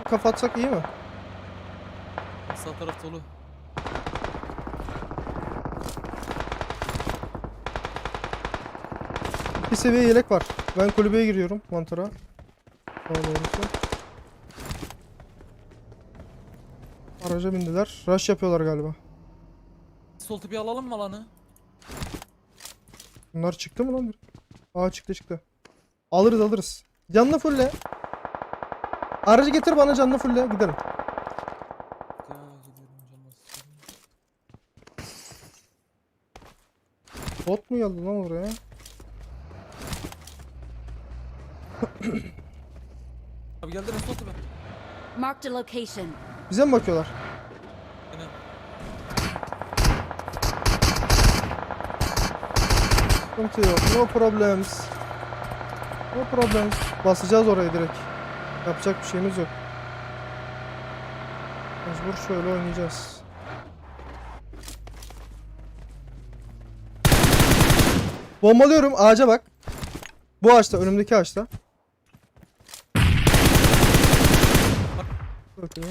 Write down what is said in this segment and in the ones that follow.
kafa atsak iyi mi? Sağ taraf dolu. Bir seviye yelek var. Ben kulübeye giriyorum mantara. Doğrusu. Araca bindiler. Rush yapıyorlar galiba. Sol tipi alalım mı alanı? Bunlar çıktı mı lan? Aa çıktı çıktı. Alırız alırız. Canlı fulle. Aracı getir bana canlı fulle gidelim. Bot mu geldi lan oraya? Abi geldi mi sol tipi? Marked a location. Bize mi bakıyorlar? Yine. Sıkıntı yok. No problems. No problems. Basacağız oraya direkt. Yapacak bir şeyimiz yok. Mecbur şöyle oynayacağız. Bombalıyorum ağaca bak. Bu ağaçta önümdeki ağaçta. Bakıyor.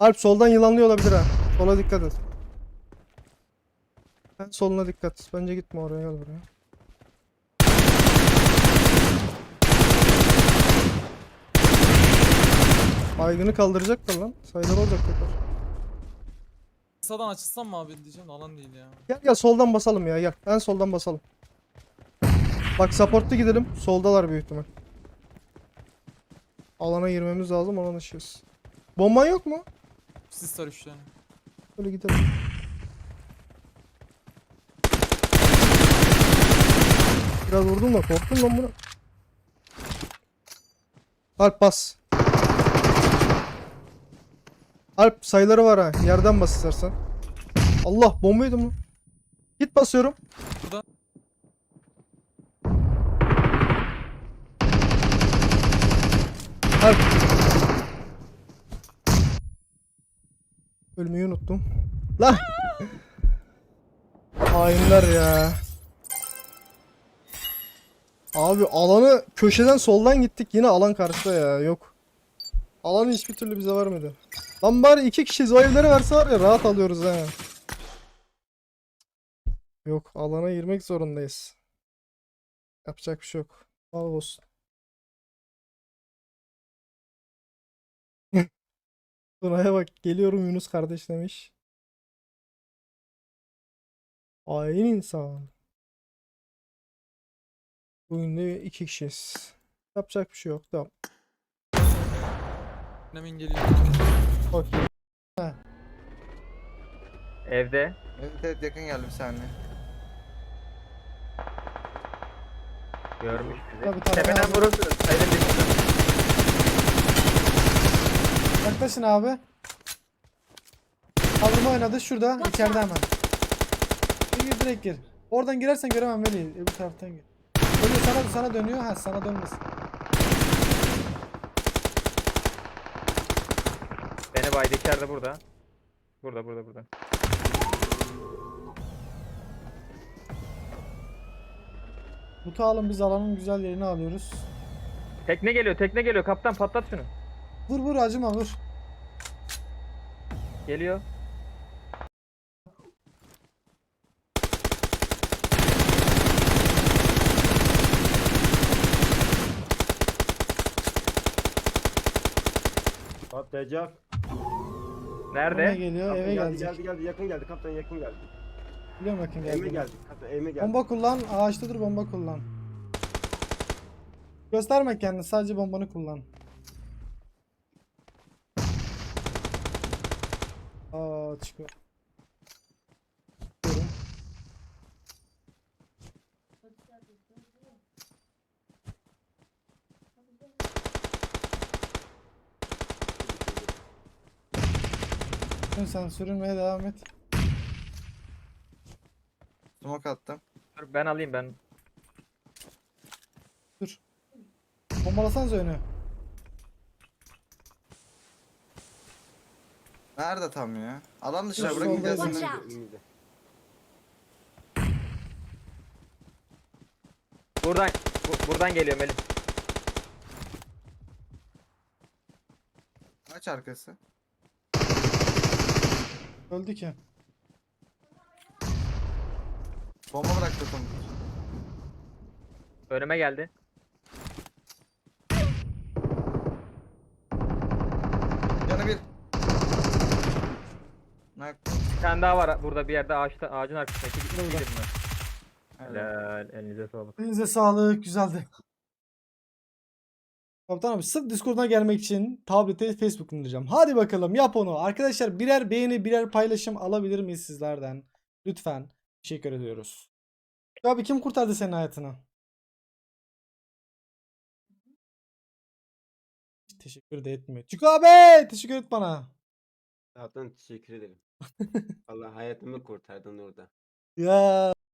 Alp soldan yılanlıyor olabilir ha. Sola dikkat et. Sen soluna dikkat. Bence gitme oraya gel buraya. Baygını kaldıracaklar lan. Sayılar olacak tekrar. Sağdan açılsam mı abi diyeceğim de alan değil ya. Gel gel soldan basalım ya gel. En soldan basalım. Bak support'ta gidelim. Soldalar büyük ihtimal. Alana girmemiz lazım. Alan ışığız. Bomban yok mu? Sis var 3 tane. Böyle gidelim. Biraz vurdum da korktum lan bunu. Alp bas. Alp sayıları var ha. Yerden bas istersen. Allah bomba yedim lan. Git basıyorum. Burada. Alp. Ölmeyi unuttum. Lan. Hainler ya. Abi alanı köşeden soldan gittik yine alan karşıda ya yok. Alan hiçbir türlü bize vermedi. Lan bari iki kişiyiz o evleri verse var ya rahat alıyoruz ha. Yok alana girmek zorundayız. Yapacak bir şey yok. Sağ olsun. Tuna'ya bak geliyorum Yunus kardeş demiş. Hain insan. Bugün de iki kişiyiz. Yapacak bir şey yok. Tamam. Emin geliyor. Okey. Evde. Evet evet yakın geldi bir saniye. Görmüş bizi. Tabii, tabii. Tepeden Abi. vurursunuz. Sayılır dışında. Yaklaşın abi. Kaldırma oynadı şurada içeride hemen. Gir gir direkt gir. Oradan girersen göremem Veli. Öbür taraftan gir. Dönüyor sana sana dönüyor. Ha sana dönmesin. Baydı içeride burada. Burada burada burada. Butu alın biz alanın güzel yerini alıyoruz. Tekne geliyor tekne geliyor kaptan patlat şunu. Vur vur acıma vur. Geliyor. Patlayacak. Nerede? Nereye geliyor? Kaptan Eve geldi, gelecek. geldi geldi yakın geldi kaptan yakın geldi. Biliyorum yakın Evime geldi. geldi kaptan evime geldi. Bomba kullan. Ağaçta dur bomba kullan. Gösterme kendini sadece bombanı kullan. Aa çıkıyor. Şimdi sen sürünmeye devam et. Smoke attım. Dur ben alayım ben. Dur. Bombalasanıza önü. Nerede tam ya? Alan dışarı Dur, bırakın solda gelsin. Watch Önümde, out. önümde. Buradan bu- buradan geliyor Melih. Aç arkası. Öldü ki. Bomba bıraktı Tumut. Önüme geldi. Canı bir. Nak. Bir tane daha var burada bir yerde ağaçta ağacın arkasında. İki, iki Burada. Helal. Elinize sağlık. Elinize sağlık. Güzeldi. Kaptan abi sırf Discord'una gelmek için tablete Facebook indireceğim. Hadi bakalım yap onu. Arkadaşlar birer beğeni birer paylaşım alabilir miyiz sizlerden? Lütfen. Teşekkür ediyoruz. Abi kim kurtardı senin hayatını? Teşekkür de etmiyor. Çık abi teşekkür et bana. Kaptan teşekkür ederim. Allah hayatımı kurtardın orada. Ya